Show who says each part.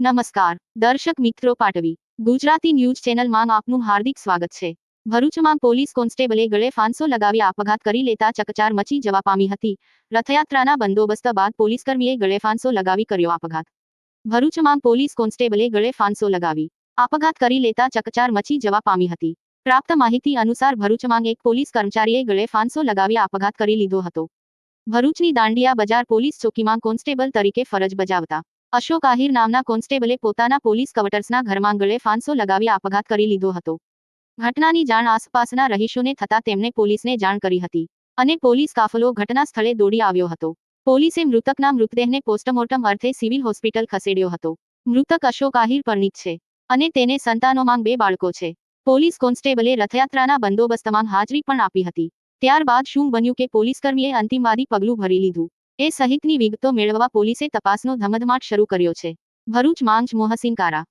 Speaker 1: નમસ્કાર, દર્શક મિત્રો પાટવી, ગુજરાતી ન્યૂઝ ચેનલમાં આપનું હાર્દિક સ્વાગત છે. ભરૂચમાં પોલીસ કોન્સ્ટેબલે ગળે ફાંસો લગાવી આપઘાત કરી લેતા ચકચાર મચી જવા પામી હતી. રથયાત્રાના બંદોબસ્ત બાદ પોલીસકર્મીએ ગળે ફાંસો લગાવી કર્યો આપઘાત. ભરૂચમાં પોલીસ કોન્સ્ટેબલે ગળે ફાંસો લગાવી આપઘાત કરી લેતા ચકચાર મચી જવા પામી હતી. પ્રાપ્ત માહિતી અનુસાર ભરૂચમાં એક પોલીસ કર્મચારીએ ગળે ફાંસો લગાવી આપઘાત કરી લીધો હતો. ભરૂચની દાંડિયા બજાર પોલીસ ચોકીમાં કોન્સ્ટેબલ તરીકે ફરજ બજાવતા અશોક આહિર નામના કોન્સ્ટેબલે પોતાના પોલીસ કવટર્સના ઘરમાંગળે ફાંસો લગાવી આપઘાત કરી લીધો હતો. ઘટનાની જાણ આસપાસના રહીશોને થતા તેમણે પોલીસને જાણ કરી હતી અને પોલીસ કાફલો ઘટના સ્થળે દોડી આવ્યો હતો. પોલીસે મૃતકના મૃતદેહને પોસ્ટમોર્ટમ અર્થે સિવિલ હોસ્પિટલ ખસેડ્યો હતો. મૃતક અશોક આહિર પરણિત છે અને તેને સંતાનોમાં બે બાળકો છે. પોલીસ કોન્સ્ટેબલે રથયાત્રાના બંદોબસ્તમાં હાજરી પણ આપી હતી. ત્યારબાદ શું બન્યું કે પોલીસકર્મીએ અંતિમવાદી પગલું ભરી લીધું. એ સહિતની વિગતો મેળવવા પોલીસે તપાસનો ધમધમાટ શરૂ કર્યો છે. ભરૂચ માંગ મોહસિન કારા